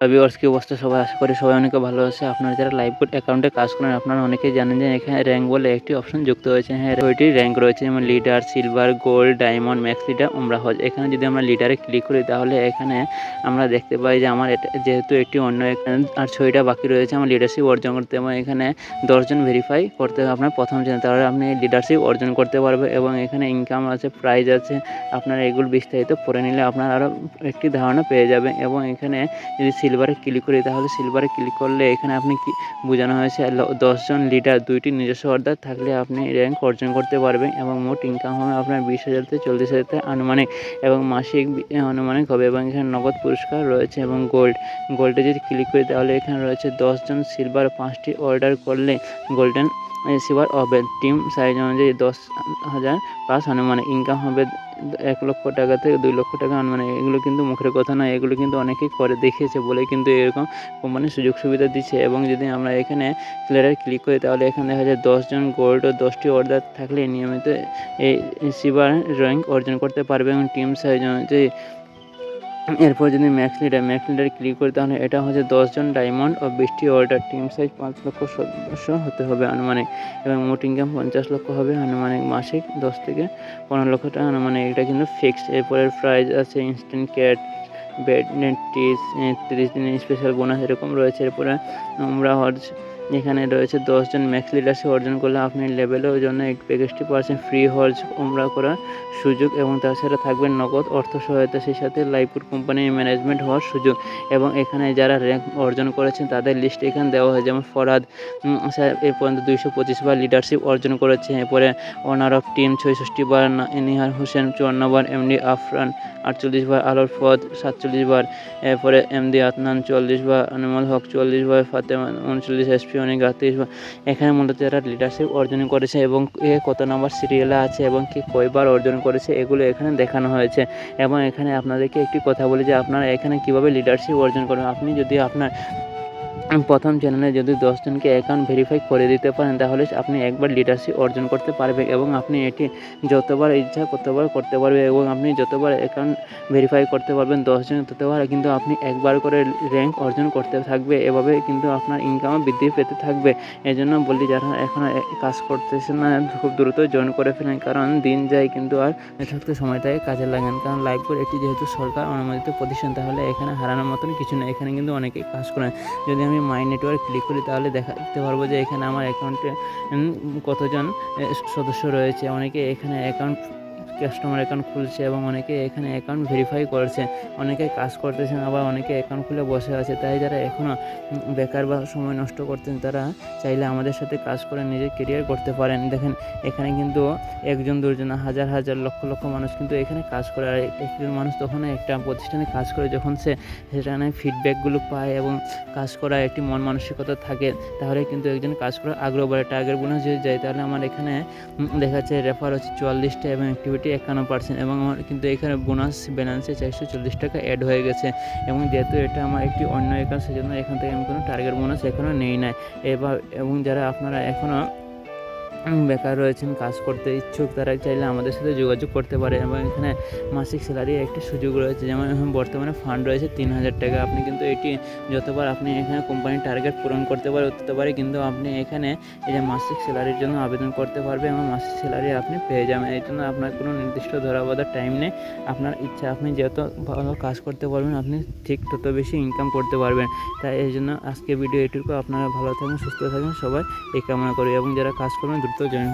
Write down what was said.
Viewers কি অবস্থা? সবাই আশা করি সবাই অনেকে ভালো আছে। আপনারা যারা লাইভ অ্যাকাউন্টে কাজ করেন, আপনারা অনেকেই জানেন যে এখানে র্যাঙ্ক বলে একটি অপশন যুক্ত হয়েছে। হ্যাঁ ওইটি র্যাঙ্ক রয়েছে, যেমন leader silver gold diamond max leader উমরা হজ এখানে যদি আমরা লিডারে ক্লিক করি, তাহলে এখানে আমরা দেখতে পাই যে আমার যেহেতু একটি অন্য আর ছয়টা বাকি রয়েছে আমার লিডারশিপ অর্জন করতে। এবং এখানে দশজন ভেরিফাই করতে হবে আপনার প্রথম জন। তাহলে আপনি লিডারশিপ অর্জন করতে পারবে এবং এখানে ইনকাম আছে প্রাইজ আছে। আপনারা এগুলো বিস্তারিত পড়ে নিলে আপনার আরও একটি ধারণা পেয়ে যাবেন। এবং এখানে যদি সিলভারে ক্লিক করি, তাহলে সিলভারে ক্লিক করলে এখানে আপনি কি বোঝানো হয়েছে দশজন লিডার দুইটি নিজস্ব অর্ডার থাকলে আপনি র্যাঙ্ক অর্জন করতে পারবেন এবং মোট ইনকাম হবে আপনার বিশ হাজার থেকে চল্লিশ হাজার থেকে আনুমানিক এবং মাসিক আনুমানিক হবে এবং এখানে নগদ পুরস্কার রয়েছে এবং গোল্ড গোল্ডে যদি ক্লিক করি তাহলে এখানে রয়েছে দশজন সিলভার পাঁচটি অর্ডার করলে গোল্ডেন সিলভার হবে। টিম সাইজ অনুযায়ী দশ হাজার প্লাস আনুমানিক ইনকাম হবে। এক লক্ষ টাকা থেকে দুই লক্ষ টাকা মানে এগুলো কিন্তু মুখের কথা নয়, এগুলো কিন্তু অনেকেই করে, দেখিয়েছে বলে কিন্তু এরকম কোম্পানি সুযোগ সুবিধা দিচ্ছে। এবং যদি আমরা এখানে প্লেয়ারে ক্লিক করি, তাহলে এখানে দেখা যায় দশজন গোল্ড ও দশটি অর্ডার থাকলে নিয়মিত এই সিবার র্যাঙ্ক অর্জন করতে পারবে। এবং টিম সাইজ অনুযায়ী এরপর যদি max leader max leader click করি, তাহলে এটা হচ্ছে দশজন ডায়মন্ড ও বিশটি অর্ডার টিম সাইজ পাঁচ লক্ষ সদস্য হতে হবে আনুমানিক। এবং মোট ইনকাম পঞ্চাশ লক্ষ হবে আনুমানিক মাসিক দশ থেকে পনেরো লক্ষ টাকা আনুমানিক। এটা কিন্তু ফিক্সড এরপরের প্রাইজ আছে ইনস্ট্যান্ট ক্যাট বেড নেটিস তিরিশ দিনের স্পেশাল বোনাস এরকম রয়েছে। এরপরে আমরা হজ এখানে রয়েছে দশজন ম্যাক্স লিডারশিপ অর্জন করলে আপনি লেভেলের জন্য একটি পার্সেন্ট ফ্রি হজ উমরা করার সুযোগ এবং তাছাড়া থাকবে নগদ অর্থ সহায়তা, সেই সাথে লাইফুড কোম্পানির ম্যানেজমেন্ট হওয়ার সুযোগ এবং এখানে যারা র্যাঙ্ক অর্জন করেছেন তাদের লিস্ট এখানে দেওয়া হয়, যেমন ফরাদ স্যার, এ পর্যন্ত দুইশো পঁচিশ বার লিডারশিপ অর্জন করেছে, এরপরে অনার অফ টিম ছয়ষট্টি বার নিহার হোসেন চুয়ান্ন বার এমডি আফরান আটচল্লিশ বার, আলোর ফদ সাতচল্লিশ বার, এরপরে এমডি আতনান চল্লিশ বার, আনিমুল হক চল্লিশ বার, ফাতেমা উনচল্লিশ এসপি অনেক আত্মীয় এখানে মূলত যারা লিডারশিপ অর্জন করেছে এবং এ কত নম্বর সিরিয়ালে আছে এবং কে কয়বার অর্জন করেছে, এগুলো এখানে দেখানো হয়েছে। এবং এখানে আপনাদেরকে একটি কথা বলি যে আপনারা এখানে কীভাবে লিডারশিপ অর্জন করবেন। আপনি যদি আপনার প্রথম চ্যানেলে যদি দশজনকে অ্যাকাউন্ট ভেরিফাই করে দিতে পারেন, তাহলে আপনি একবার লিডারশিপ অর্জন করতে পারবেন এবং আপনি এটি যতবার ইচ্ছা ততবার করতে পারবেন এবং আপনি যতবার অ্যাকাউন্ট ভেরিফাই করতে পারবেন, দশজন ততবার, কিন্তু আপনি একবার করে র্যাঙ্ক অর্জন করতে থাকবে। এভাবে কিন্তু আপনার ইনকামও বৃদ্ধি পেতে থাকবে। এই জন্য বলি, যারা এখন কাজ করতেছে না, খুব দ্রুত জয়েন করে ফেলেন, কারণ দিন যায় কিন্তু আর যথার্থ সময়টাকে কাজে লাগান কারণ লাইফবোর্ড এটি যেহেতু সরকার অনুমোদিত প্রতিষ্ঠান, তাহলে এখানে হারানোর মতন কিছু নেই। এখানে কিন্তু অনেকেই কাজ করেন। যদি আমি মাই নেটওয়ার্ক ক্লিক করি, তাহলে দেখতে পারব যে এখানে আমার অ্যাকাউন্টে কতজন সদস্য রয়েছে। অনেকে এখানে অ্যাকাউন্ট কাস্টমার অ্যাকাউন্ট খুলছে এবং অনেকে এখানে অ্যাকাউন্ট ভেরিফাই করছে। অনেকে কাজ করতেছেন আবার অনেকে অ্যাকাউন্ট খুলে বসে আছে। তাই যারা এখনও বেকার বা সময় নষ্ট করতেন তারা চাইলে আমাদের সাথে কাজ করে নিজের কেরিয়ার করতে পারেন। দেখেন, এখানে কিন্তু একজন দুজন হাজার হাজার, লক্ষ লক্ষ মানুষ কিন্তু এখানে কাজ করে। আর একজন মানুষ তখন একটা প্রতিষ্ঠানে কাজ করে যখন সে সেখানে ফিডব্যাকগুলো পায় এবং কাজ করার একটি মন মানসিকতা থাকে, তাহলে কিন্তু একজন কাজ করার আগ্রহ বাড়ে। টার্গেট বোনাস যদি যায় তাহলে আমার এখানে দেখা যাচ্ছে রেফার হচ্ছে চুয়াল্লিশটা এবং অ্যাক্টিভিটি একান্ন পার্সেন্ট এবং আমার কিন্তু এখানে বোনাস ব্যালেন্সে চারশো চল্লিশ টাকা অ্যাড হয়ে গেছে। এবং যেহেতু এটা আমার একটি অন্য অ্যাকাউন্ট সেজন্য এখান থেকে আমি কোনো টার্গেট বোনাস এখনও নেই নাই। এবার, এবং যারা আপনারা এখনও বেকার রয়েছেন, কাজ করতে ইচ্ছুক, তারা চাইলে আমাদের সাথে যোগাযোগ করতে পারে এবং এখানে মাসিক স্যালারি একটি সুযোগ রয়েছে। যেমন বর্তমানে ফান্ড রয়েছে তিন হাজার টাকা। আপনি কিন্তু এটি যতবার আপনি এখানে কোম্পানির টার্গেট পূরণ করতে পারে হতে পারে, কিন্তু আপনি এখানে এই যে মাসিক স্যালারির জন্য আবেদন করতে পারবে এবং মাসিক স্যালারি আপনি পেয়ে যাবেন। এই জন্য আপনার কোনো নির্দিষ্ট ধরা বাঁধার টাইম নেই। আপনার ইচ্ছা, আপনি যত ভালো কাজ করতে পারবেন, আপনি ঠিক তত বেশি ইনকাম করতে পারবেন। তাই এই জন্য আজকে ভিডিও এটুকু। আপনারা ভালো থাকবেন সুস্থ থাকবেন সবাই এই কামনা করি। এবং যারা কাজ করবেন দ্রুত জয়েন